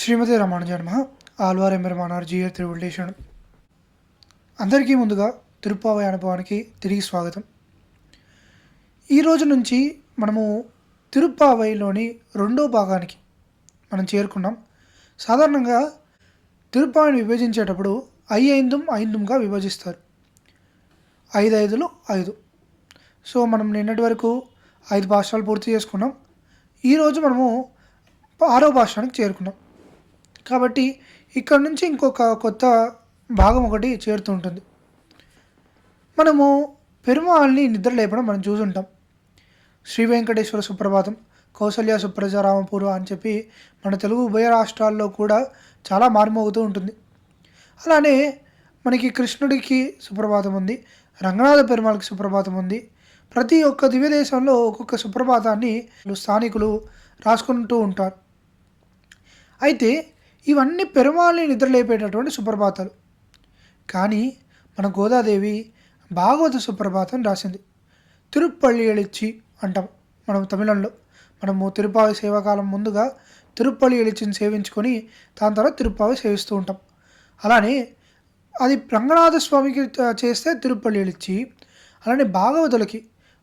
శ్రీమతి రామానుజన్మ ఆల్వార్ ఎంబెరమానార్ జియర్ తిరువల్లేశం అందరికీ ముందుగా తిరుప్పావై అనుభవానికి తిరిగి స్వాగతం. ఈ రోజు నుంచి మనము తిరుప్పావైలోని రెండో భాగానికి మనం చేరుకున్నాం. సాధారణంగా తిరుప్పావైని విభజించేటప్పుడు ఐ ఐందుం ఐందుంగా విభజిస్తారు. ఐదు ఐదులు ఐదు. సో మనం నిన్నటి వరకు ఐదు భాషలు పూర్తి చేసుకున్నాం. ఈరోజు మనము ఆరో భాషానికి చేరుకున్నాం. కాబట్టి ఇక్కడ నుంచి ఇంకొక కొత్త భాగం ఒకటి చేరుతుంటుంది మనము పెరుమాళ్ళని నిద్ర లేపడం మనం చూసుంటాం. శ్రీ వెంకటేశ్వర సుప్రభాతం కౌసల్య సుప్రజారామపూర్వ అని చెప్పి మన తెలుగు ఉభయ రాష్ట్రాల్లో కూడా చాలా మారుమోగుతూ ఉంటుంది. అలానే మనకి కృష్ణుడికి సుప్రభాతం ఉంది రంగనాథ పెరుమాళ్ళకి సుప్రభాతం ఉంది. ప్రతి ఒక్క దివ్యదేశంలో ఒక్కొక్క సుప్రభాతాన్ని స్థానికులు రాసుకుంటూ ఉంటారు. అయితే ఇవన్నీ పెరుమాళ్ళని నిద్రలేపేటటువంటి సుప్రభాతాలు. కానీ మన గోదాదేవి భాగవత సుప్రభాతం రాసింది. తిరుప్పల్లి ఎలిచి అంటాం మనం తమిళంలో. మనము తిరుపావి సేవాకాలం ముందుగా తిరుప్పల్లి ఎలిచిని సేవించుకొని దాని తర్వాత తిరుపావి సేవిస్తూ ఉంటాం. అలానే అది రంగనాథ స్వామికి చేస్తే తిరుపల్లి ఎలిచి అలానే భాగవతులకి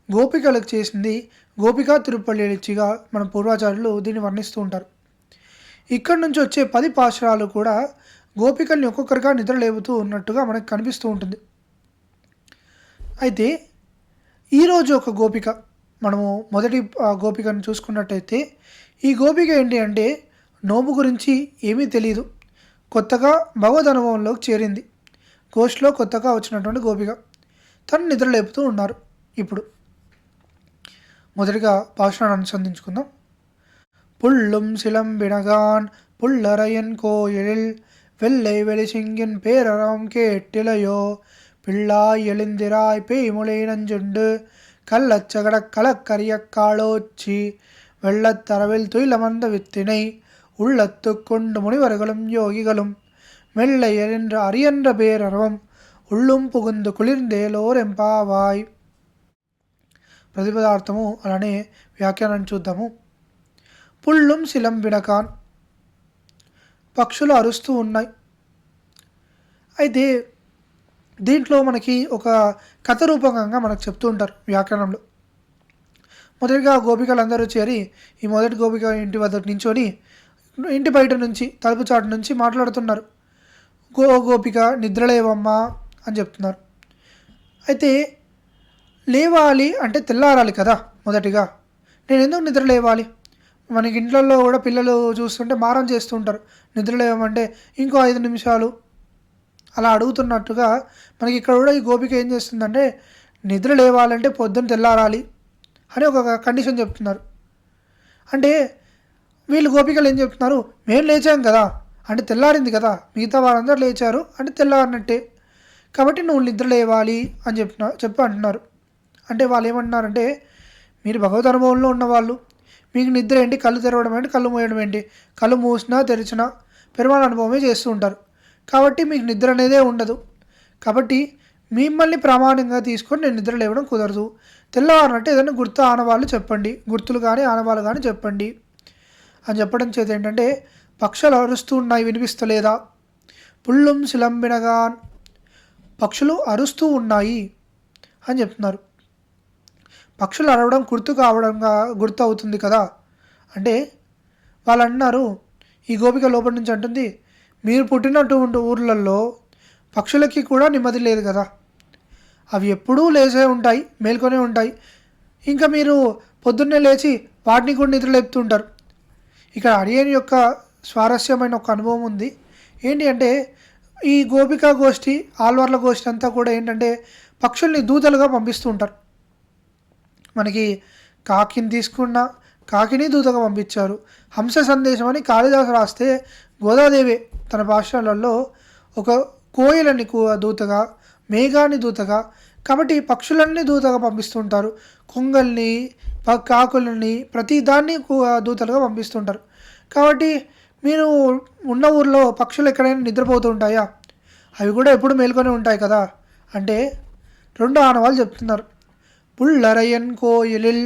గోపికలకు చేసింది గోపికా తిరుపల్లి ఎలిచిగా మన పూర్వాచార్యులు దీన్ని వర్ణిస్తూ ఉంటారు. ఇక్కడి నుంచి వచ్చే పది పాశురాలు కూడా గోపికల్ని ఒక్కొక్కరిగా నిద్రలేపుతూ ఉన్నట్టుగా మనకు కనిపిస్తూ ఉంటుంది. అయితే ఈరోజు ఒక గోపిక మనము మొదటి ఆ, గోపికను చూసుకున్నట్టయితే ఈ గోపిక ఏంటి అంటే నోము గురించి ఏమీ తెలియదు కొత్తగా భగవద్ అనుభవంలోకి చేరింది. గోష్లో కొత్తగా వచ్చినటువంటి గోపిక. తను నిద్రలేపుతూ ఉన్నారు ఇప్పుడు. మొదటిగా పాషాన్ని అనుసంధించుకుందాం. புல்லும் சிலம்பினகான் புல்லறையன் கோயிலில் வெள்ளை வெளிசிங்கின் பேரறம் கேட்டிலையோ? பிள்ளாய் எழுந்திராய் பேய்மொழி நஞ்சுண்டு கள்ளச்சகட கலக்கரிய காளோச்சி வெள்ளத்தரவில் துயிலமர்ந்த வித்தினை உள்ளத்து கொண்டு முனிவர்களும் யோகிகளும் மெல்ல என்ற அரியன்ற பேரறவும் உள்ளும் புகுந்து குளிர்ந்தேலோர் எம்பாவாய் பிரதிபதார்த்தமும் அலனே వ్యాఖ్యానం చూద్దాము పుళ్ళుం శిలంబిడకాన్ పక్షులు అరుస్తూ ఉన్నాయి. అయితే దీంట్లో మనకి ఒక కథ రూపకంగా మనకు చెప్తూ ఉంటారు వ్యాకరణంలో. మొదటిగా గోపికలందరూ చేరి ఈ మొదటి గోపిక ఇంటి వద్ద నించొని ఇంటి బయట నుంచి తలుపు చాటు నుంచి మాట్లాడుతున్నారు. గో గోపిక నిద్రలేవమ్మా అని చెప్తున్నారు. అయితే లేవాలి అంటే తెల్లారాలి కదా మొదటిగా. నేను ఎందుకు నిద్ర లేవాలి? మనకి ఇంట్లో కూడా పిల్లలు చూస్తుంటే మారం చేస్తూ ఉంటారు. నిద్ర ఇంకో ఐదు నిమిషాలు అలా అడుగుతున్నట్టుగా మనకి ఇక్కడ కూడా ఈ గోపిక ఏం చేస్తుందంటే నిద్ర లేవాలంటే పొద్దున్న తెల్లారాలి అని ఒక కండిషన్ చెప్తున్నారు. అంటే వీళ్ళు గోపికలు ఏం చెప్తున్నారు? మేము లేచాం కదా అంటే తెల్లారింది కదా మిగతా వారందరూ లేచారు అంటే తెల్లారినట్టే. కాబట్టి నువ్వు నిద్ర లేవాలి అని చెప్తున్నా చెప్పి అంటున్నారు. అంటే వాళ్ళు ఏమంటున్నారంటే మీరు భగవద్ అనుభవంలో ఉన్నవాళ్ళు మీకు నిద్ర ఏంటి? కళ్ళు తెరవడం ఏంటి? కళ్ళు మూయడం ఏంటి? కళ్ళు మూసినా తెరిచినా పెరుమాళ అనుభవమే చేస్తూ ఉంటారు. కాబట్టి మీకు నిద్ర అనేదే ఉండదు. కాబట్టి మిమ్మల్ని ప్రామాణికంగా తీసుకొని నేను నిద్ర లేవడం కుదరదు. తెల్లవారినట్టు ఏదైనా గుర్తు ఆనవాళ్ళు చెప్పండి. గుర్తులు కానీ ఆనవాళ్ళు కానీ చెప్పండి. అని చెప్పడం చేత ఏంటంటే పక్షులు అరుస్తూ ఉన్నాయి వినిపిస్తలేదా? పుల్లుం శిలంబినగా పక్షులు అరుస్తూ ఉన్నాయి అని చెప్తున్నారు. పక్షులు అరవడం గుర్తు కావడంగా గుర్తు అవుతుంది కదా? అంటే వాళ్ళు అన్నారు ఈ గోపిక లోపల నుంచి అంటుంది మీరు పుట్టినటువంటి ఊర్లలో పక్షులకి కూడా నెమ్మది లేదు కదా? అవి ఎప్పుడూ లేచే ఉంటాయి మేల్కొనే ఉంటాయి. ఇంకా మీరు పొద్దున్నే లేచి వాటిని కూడా నిద్ర లేపుతుంటారు. ఇక్కడ అడియన్ యొక్క స్వారస్యమైన ఒక అనుభవం ఉంది. ఏంటి అంటే ఈ గోపికా గోష్ఠి ఆల్వార్ల గోష్ఠి అంతా కూడా ఏంటంటే పక్షుల్ని దూతలుగా పంపిస్తూ ఉంటారు మనకి కాకిని తీసుకున్న కాకిని దూతగా పంపించారు. హంస సందేశం అని కాళిదాసు రాస్తే గోదాదేవి తన భాషలలో ఒక కోయిలని దూతగా మేఘాన్ని దూతగా కాబట్టి పక్షులన్నీ దూతగా పంపిస్తుంటారు. కొంగల్ని కాకులని ప్రతి దాన్ని దూతలుగా పంపిస్తుంటారు. కాబట్టి మీరు ఉన్న ఊర్లో పక్షులు ఎక్కడైనా నిద్రపోతూ ఉంటాయా అవి కూడా ఎప్పుడు మేల్కొని ఉంటాయి కదా? అంటే రెండు ఆనవాళ్ళు చెప్తున్నారు. புள்ளரையன் కోయిలిల్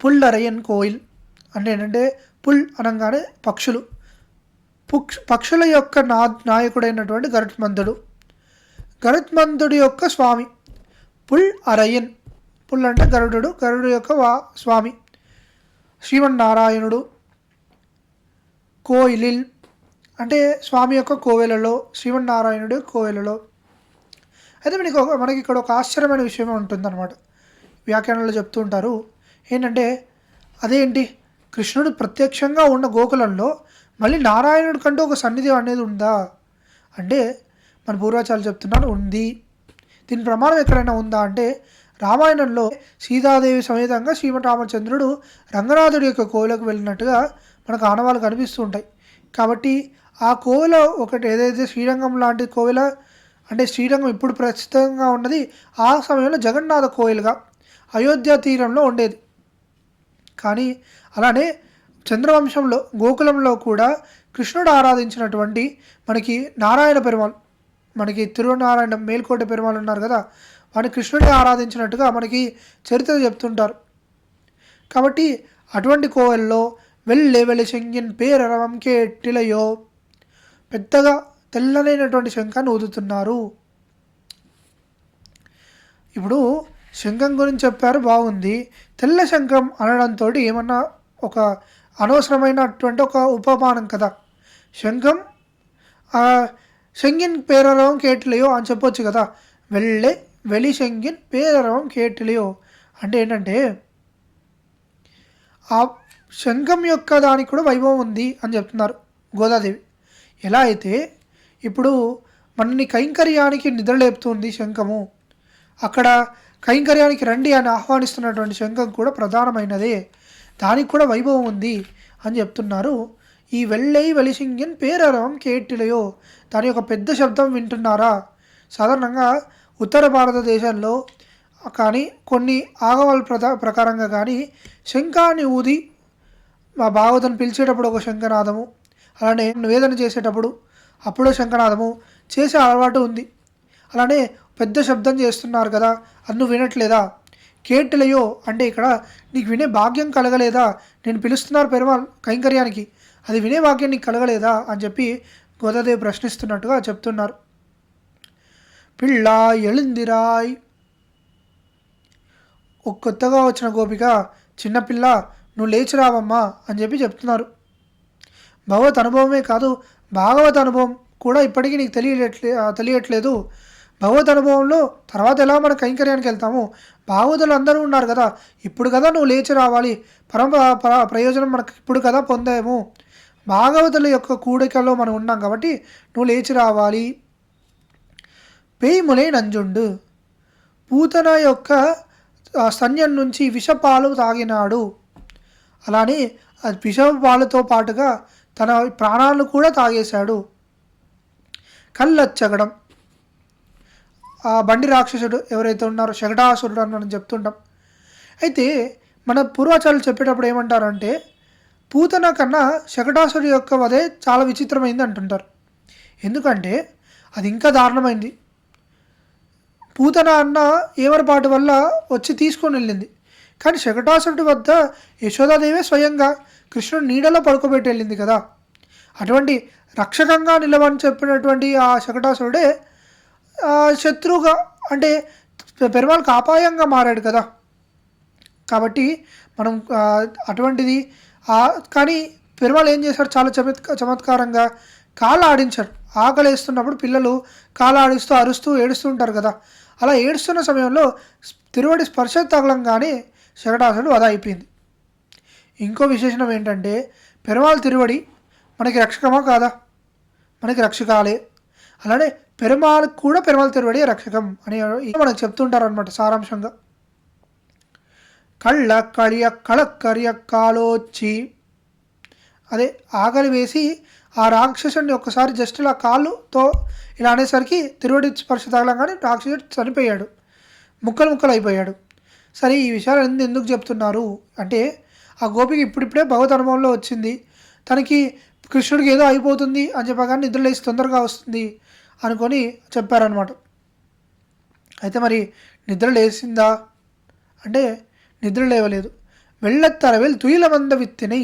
పుల్లరయన్ కోయిల్ అంటే ఏంటంటే పుల్ అనగానే పక్షులు పుక్ష పక్షుల యొక్క నా నాయకుడైనటువంటి గరుత్మంతుడు గరుత్మంతుడి యొక్క స్వామి పుల్ అరయన్ పుల్ అంటే గరుడు గరుడు యొక్క వా స్వామి శ్రీమన్నారాయణుడు కోయిలిల్ అంటే స్వామి యొక్క కోవెలలో శ్రీమన్నారాయణుడు కోవెలలో అయితే మనకి ఒక మనకి ఇక్కడ ఒక ఆశ్చర్యమైన విషయం ఉంటుందన్నమాట. వ్యాఖ్యానంలో చెప్తూ ఉంటారు ఏంటంటే అదేంటి? కృష్ణుడు ప్రత్యక్షంగా ఉన్న గోకులంలో మళ్ళీ నారాయణుడి కంటూ ఒక సన్నిధి అనేది ఉందా? అంటే మన పూర్వాచారాలు చెప్తున్నారు ఉంది. దీని ప్రమాణం ఎక్కడైనా ఉందా? అంటే రామాయణంలో సీతాదేవి సమేతంగా శ్రీమరామచంద్రుడు రంగనాథుడి యొక్క కోవిలకు వెళ్ళినట్టుగా మనకు ఆనవాళ్ళు కనిపిస్తూ ఉంటాయి. కాబట్టి ఆ కోవిల ఒకటి ఏదైతే శ్రీరంగం లాంటి కోవిల అంటే శ్రీరంగం ఇప్పుడు ప్రస్తుతంగా ఉన్నది ఆ సమయంలో జగన్నాథ కోయిల్గా అయోధ్య తీరంలో ఉండేది. కానీ అలానే చంద్రవంశంలో గోకులంలో కూడా కృష్ణుడు ఆరాధించినటువంటి మనకి నారాయణ పెరుమాల్ మనకి తిరునారాయణ మేల్కోట పెరుమాల్ ఉన్నారు కదా వాడిని కృష్ణుడిని ఆరాధించినట్టుగా మనకి చరిత్ర చెప్తుంటారు. కాబట్టి అటువంటి కోవెల్లో వెళ్ళే వెళ్ళి శంగిన్ పేరవం కేటిలయో పెద్దగా తెల్లనైనటువంటి శంఖాన్ని ఊదుతున్నారు. ఇప్పుడు శంఖం గురించి చెప్పారు బాగుంది. తెల్ల శంఖం అనడంతో ఏమన్నా ఒక అనవసరమైనటువంటి ఒక ఉపమానం కదా. శంఖం శంగిన్ పేరరవం కేట్లియో అని చెప్పొచ్చు కదా. వెళ్ళే వెలి శంగిన్ పేరరవం కేట్లియో అంటే ఏంటంటే ఆ శంఖం యొక్క దానికి కూడా వైభవం ఉంది అని చెప్తున్నారు గోదాదేవి. ఎలా అయితే ఇప్పుడు మనని కైంకర్యానికి నిద్రలేపుతుంది శంఖము. అక్కడ కైంకర్యానికి రండి అని ఆహ్వానిస్తున్నటువంటి శంఖం కూడా ప్రధానమైనదే. దానికి కూడా వైభవం ఉంది అని చెప్తున్నారు. ఈ వెళ్ళై వెలిసింగన్ పేరరవం కేటిలయో దాని యొక్క పెద్ద శబ్దం వింటున్నారా? సాధారణంగా ఉత్తర భారతదేశంలో కానీ కొన్ని ఆగవాల ప్రధా ప్రకారంగా కానీ శంఖాన్ని ఊది మా భాగవతను పిలిచేటప్పుడు ఒక శంఖనాదము అలానే నివేదన చేసేటప్పుడు అప్పుడే శంఖనాదము చేసే అలవాటు ఉంది. అలానే పెద్ద శబ్దం చేస్తున్నారు కదా అన్ను వినట్లేదా? కేట్లయో అంటే ఇక్కడ నీకు వినే భాగ్యం కలగలేదా? నేను పిలుస్తున్నారు పెరుమాల్ కైంకర్యానికి అది వినే భాగ్యం నీకు కలగలేదా? అని చెప్పి గోదాదేవి ప్రశ్నిస్తున్నట్టుగా చెప్తున్నారు. పిల్ల ఎళిందిరాయ్. ఒక కొత్తగా వచ్చిన గోపిక చిన్నపిల్ల నువ్వు లేచి రావమ్మా అని చెప్పి చెప్తున్నారు. భగవత్ అనుభవమే కాదు భాగవత్ అనుభవం కూడా ఇప్పటికీ నీకు తెలియట్లే తెలియట్లేదు. భగవత్ అనుభవంలో తర్వాత ఎలా మన కైంకర్యానికి వెళ్తాము భాగవతులు అందరూ ఉన్నారు కదా ఇప్పుడు కదా నువ్వు లేచి రావాలి. పరమ ప్రయోజనం మనకు ఇప్పుడు కదా పొందాము. భాగవతుల యొక్క కూడికలో మనం ఉన్నాం కాబట్టి నువ్వు లేచి రావాలి. పేయములై నంజుండు. పూతన యొక్క సన్యం నుంచి విషపాలు తాగినాడు. అలానే విషపాలతో పాటుగా తన ప్రాణాలను కూడా తాగేశాడు. కళ్ళచ్చగడం. ఆ బండి రాక్షసుడు ఎవరైతే ఉన్నారో శకటాసురుడు అని మనం చెప్తుంటాం. అయితే మన పూర్వాచారాలు చెప్పేటప్పుడు ఏమంటారంటే పూతన కన్నా శకటాసుడి యొక్క వదే చాలా విచిత్రమైంది అంటుంటారు. ఎందుకంటే అది ఇంకా దారుణమైంది. పూతన అన్న ఏమరపాటు వల్ల వచ్చి తీసుకొని వెళ్ళింది. కానీ శకటాసురుడి వద్ద యశోదాదేవే స్వయంగా కృష్ణుడు నీడలో పడుకోబెట్టి వెళ్ళింది కదా. అటువంటి రక్షకంగా నిలవని చెప్పినటువంటి ఆ శకటాసురుడే శత్రువుగా అంటే పెరుమాళ్ళకి అపాయంగా మారాడు కదా. కాబట్టి మనం అటువంటిది కానీ పెరుమాళ్ళు ఏం చేశారు చాలా చమత్కా చమత్కారంగా కాళ్ళు ఆడించారు ఆకలి వేస్తున్నప్పుడు పిల్లలు కాళ్ళు ఆడిస్తూ అరుస్తూ ఏడుస్తూ ఉంటారు కదా. అలా ఏడుస్తున్న సమయంలో తిరువడి స్పర్శ తగలంగానే శకటాసుడు అదా అయిపోయింది. ఇంకో విశేషణం ఏంటంటే పెరుమాళ్ తిరువడి మనకి రక్షకమా కాదా? మనకి రక్షకాలే. అలానే పెరుమాళ్ కూడా పెరుమాళ్ తిరువడి రక్షకం అని మనకు చెప్తుంటారు అనమాట సారాంశంగా. కళ్ళ కళియ కళక్కరియ కాలోచి అదే ఆకలి వేసి ఆ రాక్షసుని ఒక్కసారి జస్ట్ ఇలా కాళ్ళుతో ఇలా అనేసరికి తిరువడి స్పర్శ తగలంగానే రాక్షసుడు చనిపోయాడు. ముక్కలు ముక్కలు అయిపోయాడు సరే ఈ విషయాలు ఎందుకు చెప్తున్నారు? అంటే ఆ గోపికి ఇప్పుడిప్పుడే భగవత్ అనుభవంలో వచ్చింది. తనకి కృష్ణుడికి ఏదో అయిపోతుంది అని చెప్పగానే నిద్రలేసి తొందరగా వస్తుంది అనుకొని చెప్పారనమాట అయితే మరి నిద్ర లేసిందా అంటే నిద్ర లేవలేదు. వెళ్ళత్తరవేలు తుయిల మంద విత్తినై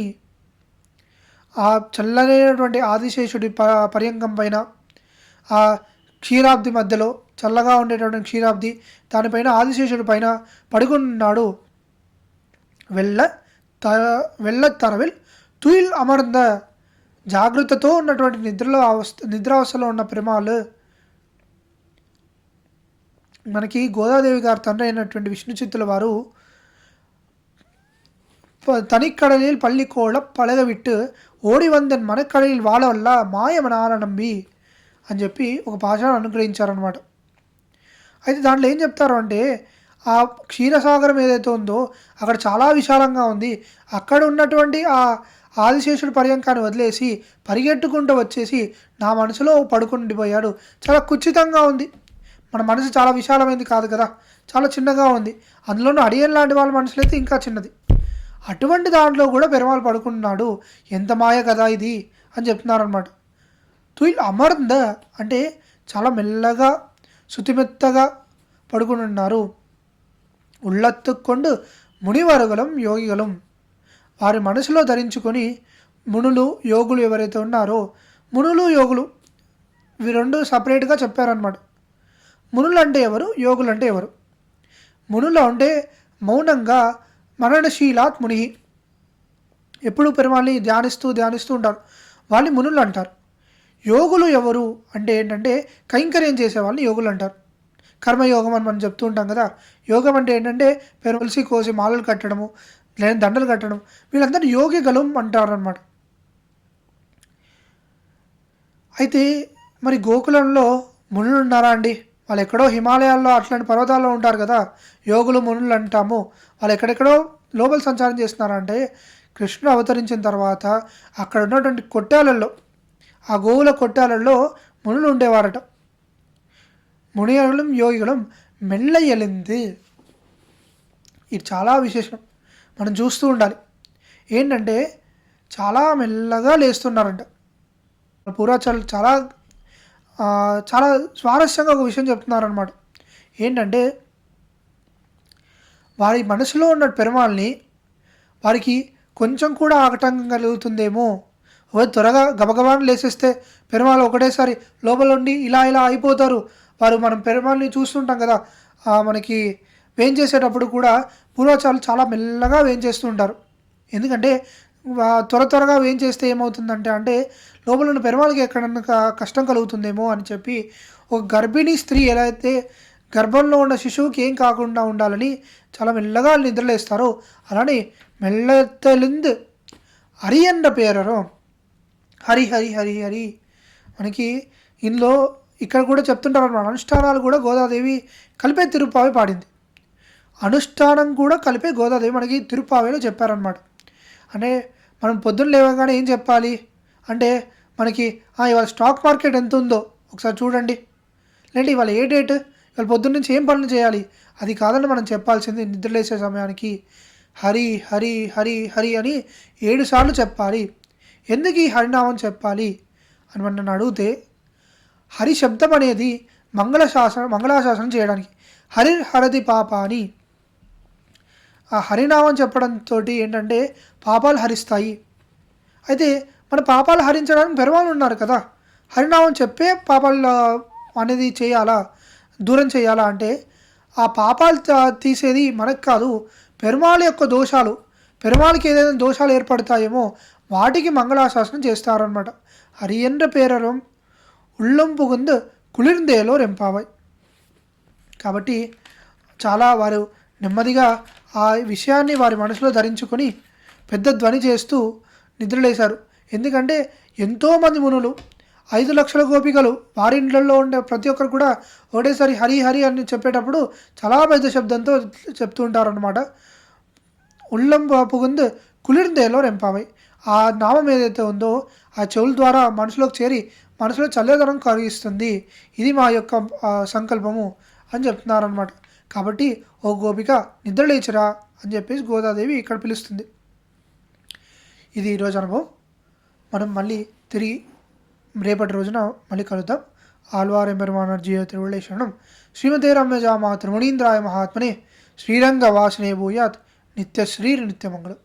ఆ చల్లనైనటువంటి ఆదిశేషుడి ప పర్యంగం పైన ఆ క్షీరాబ్ది మధ్యలో చల్లగా ఉండేటటువంటి క్షీరాబ్ది దానిపైన ఆదిశేషుడి పైన పడుకున్నాడు. వెళ్ళ త వెళ్ళతరవిల్ తుయిల్ అమర్ந்த జాగ్రత్తతో ఉన్నటువంటి నిద్రలో అవస్థ నిద్రావస్థలో ఉన్న ప్రేమాలు. మనకి గోదాదేవి గారి తండ్రి అయినటువంటి విష్ణు చిత్తుల వారు தனிக்கடலில் பள்ளிக்கோள పలగవిట్టు ఓడి వందన్ మనకడలిల్ వాడవల్ల మాయమనాల నమ్మి అని చెప్పి ఒక భాషను అనుగ్రహించారనమాట అయితే దాంట్లో ఏం చెప్తారు అంటే ఆ క్షీరసాగరం ఏదైతే ఉందో అక్కడ చాలా విశాలంగా ఉంది. అక్కడ ఉన్నటువంటి ఆ ఆదిశేషుడు పర్యంకాన్ని వదిలేసి పరిగెట్టుకుంటూ వచ్చేసి నా మనసులో పడుకుండిపోయాడు. చాలా కుచితంగా ఉంది. మన మనసు చాలా విశాలమైంది కాదు కదా? చాలా చిన్నగా ఉంది. అందులోనూ అడియన్ లాంటి వాళ్ళ మనసులైతే అయితే ఇంకా చిన్నది. అటువంటి దాంట్లో కూడా పెరుమాళ్ పడుకుంటున్నాడు. ఎంత మాయ కదా ఇది? అని చెప్తున్నారనమాట తుయిల్ అమర్ద అంటే చాలా మెల్లగా శుతిమెత్తగా పడుకునున్నారు ఉళ్ళత్తుకొండు మునివరుగలం యోగిగలం. వారి మనసులో ధరించుకొని మునులు యోగులు ఎవరైతే ఉన్నారో మునులు యోగులు ఇవి రెండు సపరేట్గా చెప్పారనమాట మునులు అంటే ఎవరు యోగులు అంటే ఎవరు? మునులు అంటే మౌనంగా మననశీలాత్ ముని. ఎప్పుడు పెరుమాళ్ళని ధ్యానిస్తూ ధ్యానిస్తూ ఉంటారు. వాళ్ళని మునులు అంటారు యోగులు ఎవరు అంటే ఏంటంటే కైంకర్యం చేసే వాళ్ళని యోగులు అంటారు. కర్మయోగం అని మనం చెప్తూ ఉంటాం కదా. యోగం అంటే ఏంటంటే పెరుమలిసి కోసి మాలలు కట్టడము లేదా దండలు కట్టడం. వీళ్ళందరినీ యోగి గలం అంటారనమాట అయితే మరి గోకులంలో మునులు ఉన్నారా అండి? వాళ్ళు ఎక్కడో హిమాలయాల్లో అట్లాంటి పర్వతాల్లో ఉంటారు కదా. యోగులు మునులు అంటాము. వాళ్ళు ఎక్కడెక్కడో లోపల సంచారం చేస్తున్నారంటే కృష్ణుడు అవతరించిన తర్వాత అక్కడ ఉన్నటువంటి కొట్టాలల్లో ఆ గోవుల కొట్టాలల్లో మునులు ఉండేవారట. முனிவர்களும் யோகிகளும் மெல்ல எழுந்து ఇది చాలా విశేషం. మనం చూస్తూ ఉండాలి. ఏంటంటే చాలా మెల్లగా లేస్తున్నారంట. పూర్వాచార్యులు చాలా చాలా స్వారస్యంగా ఒక విషయం చెప్తున్నారనమాట ఏంటంటే వారి మనసులో ఉన్న పెరుమాల్ని వారికి కొంచెం కూడా ఆకటంకం కలుగుతుందేమో. త్వరగా గబగబాను లేసేస్తే పెరుమాళ్ళు ఒకటేసారి లోపల ఉండి ఇలా ఇలా అయిపోతారు. వారు మనం పెరుమాల్ని చూస్తుంటాం కదా మనకి వేం చేసేటప్పుడు కూడా పూర్వాచారులు చాలా మెల్లగా వేం చేస్తూ ఉంటారు. ఎందుకంటే త్వర త్వరగా వేం చేస్తే ఏమవుతుందంటే అంటే లోపల ఉన్న పెరుమాళ్ళకి ఎక్కడన్నా కష్టం కలుగుతుందేమో అని చెప్పి ఒక గర్భిణీ స్త్రీ ఎలా అయితే గర్భంలో ఉన్న శిశువుకి ఏం కాకుండా ఉండాలని చాలా మెల్లగా నిద్రలేస్తారో అలానే మెల్లతెలింద్ హరి అన్న పేరరు. హరి హరి హరి హరి. మనకి ఇందులో ఇక్కడ కూడా చెప్తుంటారు అనమాట అనుష్ఠానాలు కూడా గోదాదేవి కలిపే తిరుపావి పాడింది. అనుష్ఠానం కూడా కలిపే గోదాదేవి మనకి తిరుపావేలో చెప్పారనమాట అంటే మనం పొద్దున్న లేవగానే ఏం చెప్పాలి? అంటే మనకి ఇవాళ స్టాక్ మార్కెట్ ఎంత ఉందో ఒకసారి చూడండి. లేదంటే ఇవాళ ఏ డేట్ ఇవాళ పొద్దున్న నుంచి ఏం పనులు చేయాలి? అది కాదని మనం చెప్పాల్సింది నిద్రలేసే సమయానికి హరి హరి హరి హరి అని ఏడు సార్లు చెప్పాలి. ఎందుకు ఈ హరినామం చెప్పాలి అని మనం అడిగితే హరి శబ్దం అనేది మంగళశాసనం మంగళాశాసనం చేయడానికి. హరి హరది పాప అని ఆ హరినామం చెప్పడంతో ఏంటంటే పాపాలు హరిస్తాయి. అయితే మన పాపాలు హరించడానికి పెరవాళ్ళు ఉన్నారు కదా. హరినామం చెప్పే పాపాలు అనేది చేయాలా? దూరం చేయాలా అంటే ఆ పాపాలు తీసేది మనకు కాదు పెరుమాళ యొక్క దోషాలు. పెరుమాళకి ఏదైనా దోషాలు ఏర్పడతాయేమో వాటికి మంగళాశాసనం చేస్తారనమాట హరియండ్ర పేరరం ఉళ్ళం పుగుందు కుளிర్ందేలో రెంపావాయి కాబట్టి చాలా వారు నెమ్మదిగా ఆ విషయాన్ని వారి మనసులో ధరించుకొని పెద్ద ధ్వని చేస్తూ నిద్రలేశారు. ఎందుకంటే ఎంతోమంది మునులు ఐదు లక్షల గోపికలు వారి ఇండ్లలో ఉండే ప్రతి ఒక్కరు కూడా ఒకటేసారి హరి హరి అని చెప్పేటప్పుడు చాలా పెద్ద శబ్దంతో చెప్తూ ఉంటారనమాట ఉల్లం పుగుందు కులిర్దేలో రెంపావై. ఆ నామం ఏదైతే ఉందో ఆ చెవుల ద్వారా మనసులోకి చేరి మనసులో చల్లదనం కలిగిస్తుంది. ఇది మా యొక్క సంకల్పము అని చెప్తున్నారనమాట కాబట్టి ఓ గోపిక నిద్రలేచరా అని చెప్పేసి గోదాదేవి ఇక్కడ పిలుస్తుంది. ఇది ఈరోజు అనుభవం. మనం మళ్ళీ తిరిగి రేపటి రోజున మళ్ళీ కలుద్దాం. ఆల్వార్ ఎంబెరుమాన జీవ తిరువళేశ్వరణం శ్రీమతే రమ్యజా మా మహాత్మనే. శ్రీరంగ వాసనే భూయాత్. నిత్యశ్రీర్ నిత్యమంగళం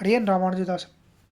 అడియన్ రామానుజదాసం